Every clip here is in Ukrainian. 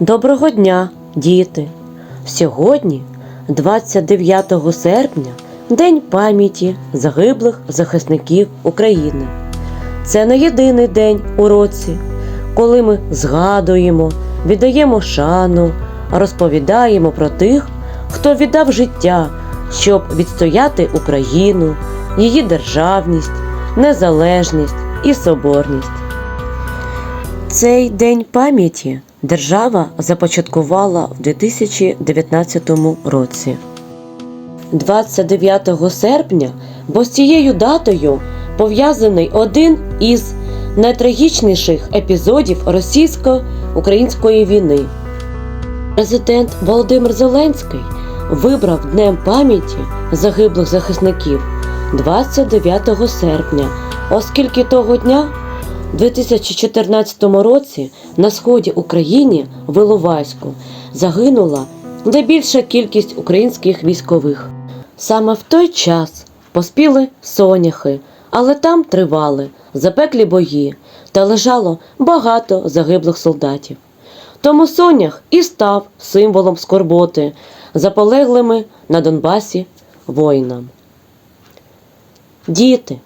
Доброго дня, діти! Сьогодні, 29 серпня, День пам'яті загиблих захисників України. Це не єдиний день у році, коли ми згадуємо, віддаємо шану, розповідаємо про тих, хто віддав життя, щоб відстояти Україну, її державність, незалежність і соборність. Цей день пам'яті держава започаткувала в 2019 році. 29 серпня, бо з цією датою пов'язаний один із найтрагічніших епізодів російсько-української війни. Президент Володимир Зеленський вибрав Днем пам'яті загиблих захисників 29 серпня, оскільки того дня 2014 році на сході України в Іловайську загинула найбільша кількість українських військових. Саме в той час поспіли соняхи, але там тривали запеклі бої та лежало багато загиблих солдатів. Тому сонях і став символом скорботи за полеглими на Донбасі воїнам. Діти,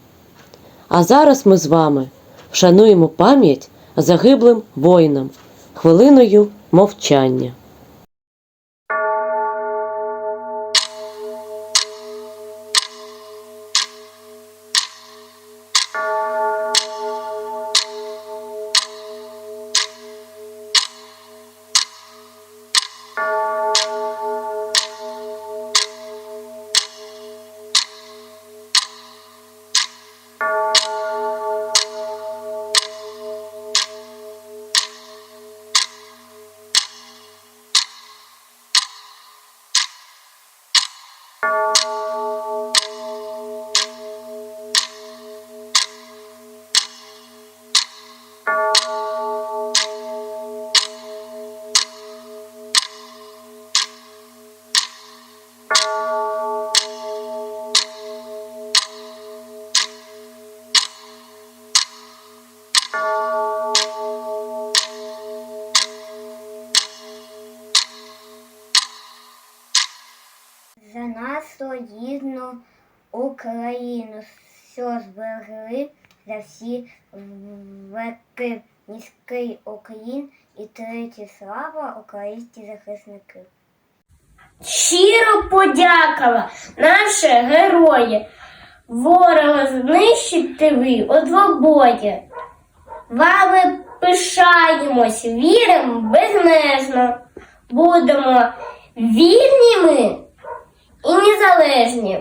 а зараз ми з вами вшануємо пам'ять загиблим воїнам хвилиною мовчання. За нашу рідну Україну, що зберегли за всі веки низький Україн і третє слава українські захисники. Щиро подякова, наші герої. Ворога знищити ви у двобої. Вами пишаємось, віримо безмежно. Будемо вільними і незалежні.